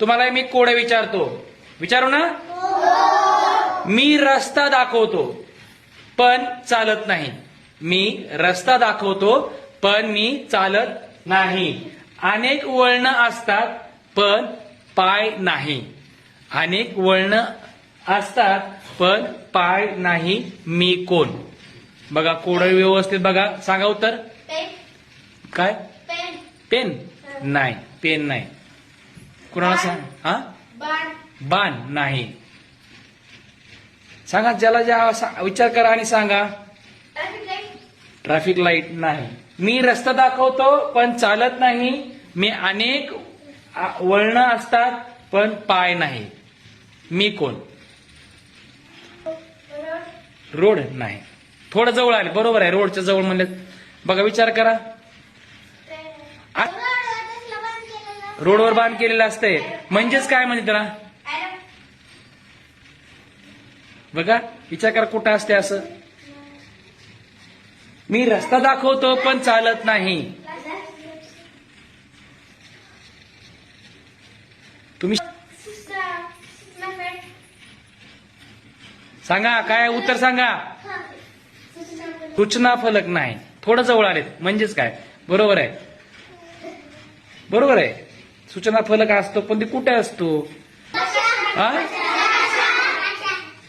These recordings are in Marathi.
तुम्हाला मी कोड विचारतो. विचारू ना? मी रस्ता दाखवतो पण चालत नाही. मी रस्ता दाखवतो पण मी चालत नाही. अनेक वळणं असतात पण पाय नाही. अनेक वळणं असतात पण पाय नाही मी कोण? बघा कोड व्यवस्थित बघा. सांगा उत्तर. काय? पेन. पेन. नाही पेन नाही. कुणाला सांग? हा? बाण. नाही. सांगा ज्याला ज्या विचार करा आणि सांगा. ट्रॅफिक लाइट नाही. मी रस्ता दाखवतो पण चालत नाही. मी अनेक वळणं असतात पण पाय नाही. मी कोण? रोड नाही. थोडं जवळ आले. बरोबर आहे रोडच्या जवळ म्हणले. बघा विचार करा. रोडवर बांध केलेलं असतंय. म्हणजेच काय म्हणजे त्याला? बघा विचार करा कुठं असते असं. मी रस्ता दाखवतो पण चालत नाही. तुम्ही सांगा काय उत्तर सांगा? सूचना फलक नाही. थोडं जवळ आलेत. म्हणजेच काय? बरोबर आहे. बरोबर आहे. सूचना फलक असतो पण ते कुठे असतो? हा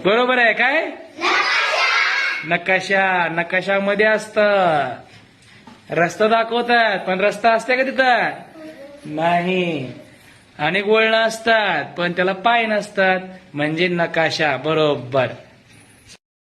बरोबर आहे काय? नकाशा नकाशामध्ये असत रस्ता दाखवतात पण रस्ता असते का तिथं? नाही. अनेक वळणं असतात पण त्याला पाय नसतात. म्हणजे नकाशा बरोबर.